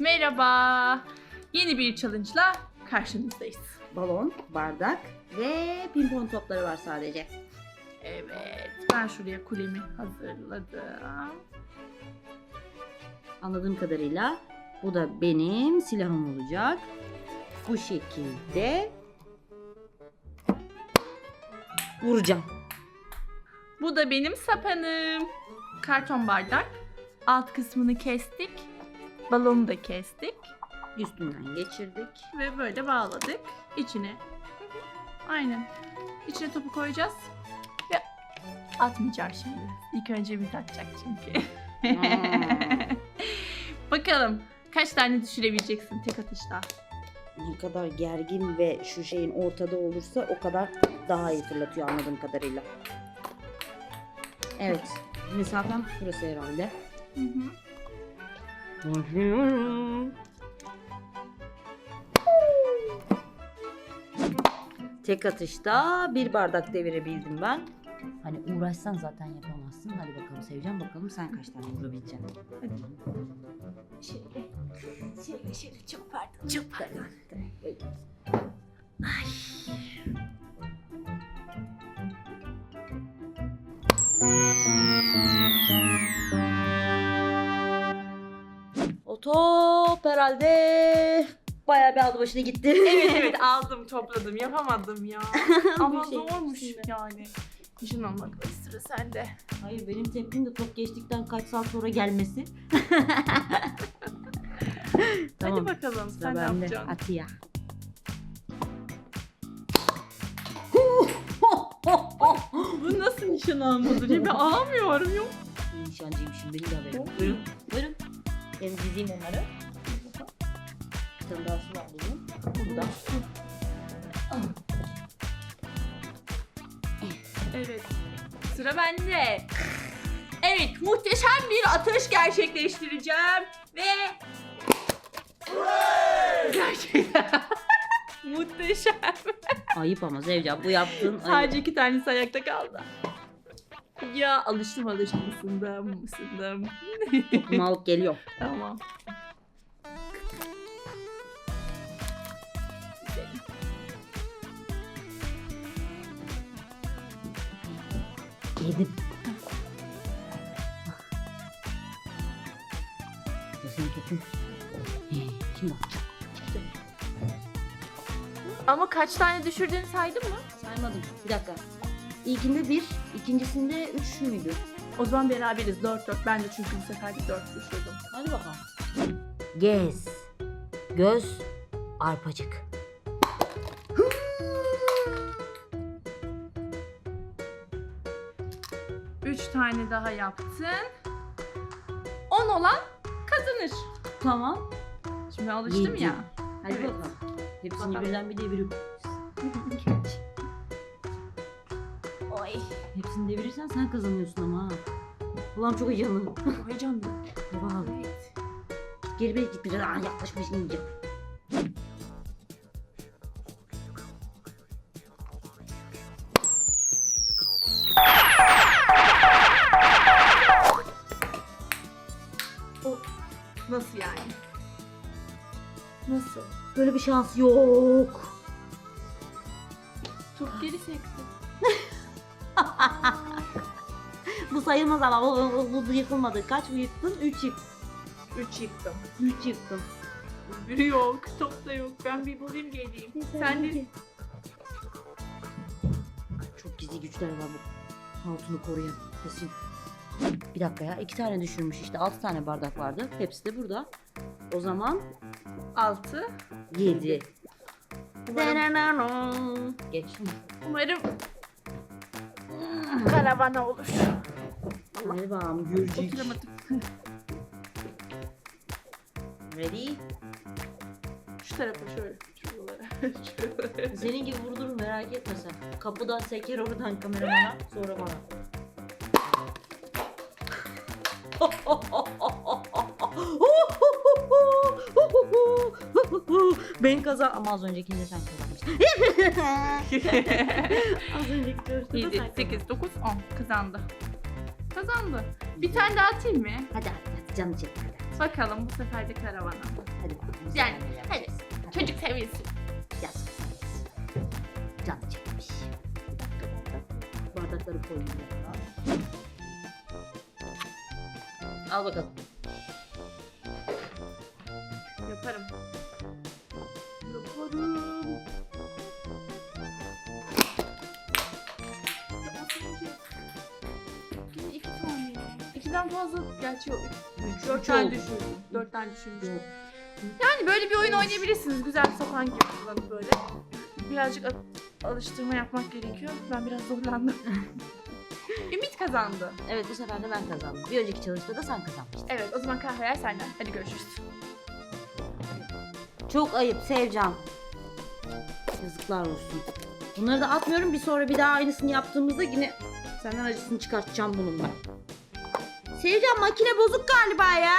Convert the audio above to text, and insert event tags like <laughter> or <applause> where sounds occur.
Merhaba. Yeni bir challenge'la karşınızdayız. Balon, bardak ve pimpon topları var sadece. Evet, ben şuraya kulemi hazırladım. Anladığım kadarıyla bu da benim silahım olacak. Bu şekilde vuracağım. Bu da benim sapanım. Karton bardak. Alt kısmını kestik. Balonu da kestik. Üstünden geçirdik. Ve böyle bağladık. İçine. Aynen. İçine topu koyacağız. Ve atmayacağım şimdi. İlk önce Ümit atacak çünkü. Aa. <laughs> Bakalım kaç tane düşürebileceksin tek atışta. Ne kadar gergin ve şu şeyin ortada olursa o kadar daha iyi fırlatıyor anladığım kadarıyla. Evet. Mesafem burası herhalde. Hı hı. Tek atışta bir bardak devirebildim ben. Hani uğraşsan zaten yapamazsın. Hadi bakalım seveceğim bakalım sen kaç tane vurabileceksin. Şöyle. Şöyle şöyle çok pardon çok pardon. O top herhalde bayağı bir aldı başına gitti. Evet evet <laughs> aldım topladım yapamadım ya. Ama <laughs> Bir şey zormuş içinde. yani. Nişan almak sıra sende. Hayır benim tepkim de top geçtikten kaç saat sonra gelmesi. <laughs> Hadi bakalım Sıra sen ne bende. yapacaksın? Atiye. Bu nasıl nişan almadır ya ben alamıyorum yok. Nişancıyım şimdi benim de haberim. Buyurun. Ben dizeyim onları. Su var bunun. Burada. Evet. Sıra bende. Evet, muhteşem bir atış gerçekleştireceğim ve Gerçekten <laughs> muhteşem. Ayıp ama Zevcan bu yaptığın ayıp. Sadece iki tanesi ayakta kaldı. Ya alıştım alıştım ısındım <laughs> ısındım. Topum alıp geliyor. tamam. Yedim. Topun. Ee, Şimdi. Çıktı. Ama kaç tane düşürdüğünü saydın mı? Saymadım. Bir dakika. İlkinde bir, ikincisinde üç müydü? O zaman beraberiz 4 4. Ben de çünkü bu sefer bir 4 düşürdüm. Hadi bakalım. Gez. Göz. Arpacık. 3 tane daha yaptın. 10 olan kazanır. Tamam. Şimdi alıştım Yedi. ya. Hadi Evet. bakalım. Hepsini Bakalım. birden bir devirip. <laughs> Oy. Hepsini devirirsen sen kazanıyorsun ama ha. Ulan çok heyecanlı. Heyecanlı. Wow. Evet. Geri bir git biraz. Aa, yaklaşmış ince. Nasıl yani? Nasıl? Böyle bir şans yok. Top geri sekti. Bu sayılmaz ama bu, bu, bu yıkılmadı. Kaç mı yıktın? 3 yıktın. 3 yıktım. 3 yıktın. Biri yok, top da yok. Ben bir bulayım geleyim. Sen de Çok gizli güçler var bu hatunu koruyan. Kesin. Bir dakika ya. iki tane düşürmüş işte. Altı tane bardak vardı. Hepsi de burada. O zaman 6. yedi. Umarım, Geç. umarım karavana olur. Bakalım. Gürcük. Oturamadım. Ready? Şu tarafa şöyle. Şuralara. Şuralara. <laughs> Senin gibi vurdurum merak etme sen. Kapıdan seker oradan kameramana sonra bana. <laughs> ben kazan ama az öncekinde sen kazanmıştın. <laughs> az önceki da 7, sen 8, 9, 10. Kazandı. Kazandı. Bir tane daha atayım mı? Hadi hadi hadi canı çek hadi. Bakalım bu sefer de karavana. Hadi bakalım. Yani, hadi. Çocuk seviyesi. Yaz kızım. Canı çekmiş. Bir dakika bardak. Bardakları. Al bakalım. Yaparım. Yaparım. Yine iki tane. İkiden fazla gerçi yok. Üç, Dört tane oldu. düşürdüm. Dört tane düşürmüştüm. Yani böyle bir oyun oynayabilirsiniz. Güzel bir sapan gibi kullanıp böyle. Birazcık alıştırma yapmak gerekiyor. Ben biraz zorlandım. <laughs> Ümit kazandı. Evet bu sefer de ben kazandım. Bir önceki çalışmada da sen kazanmıştın. Evet o zaman kahveler senden. Hadi görüşürüz. Çok ayıp Sevcan. Yazıklar olsun. Bunları da atmıyorum. Bir sonra bir daha aynısını yaptığımızda yine senden acısını çıkartacağım bunun ben. Sevcan makine bozuk galiba ya.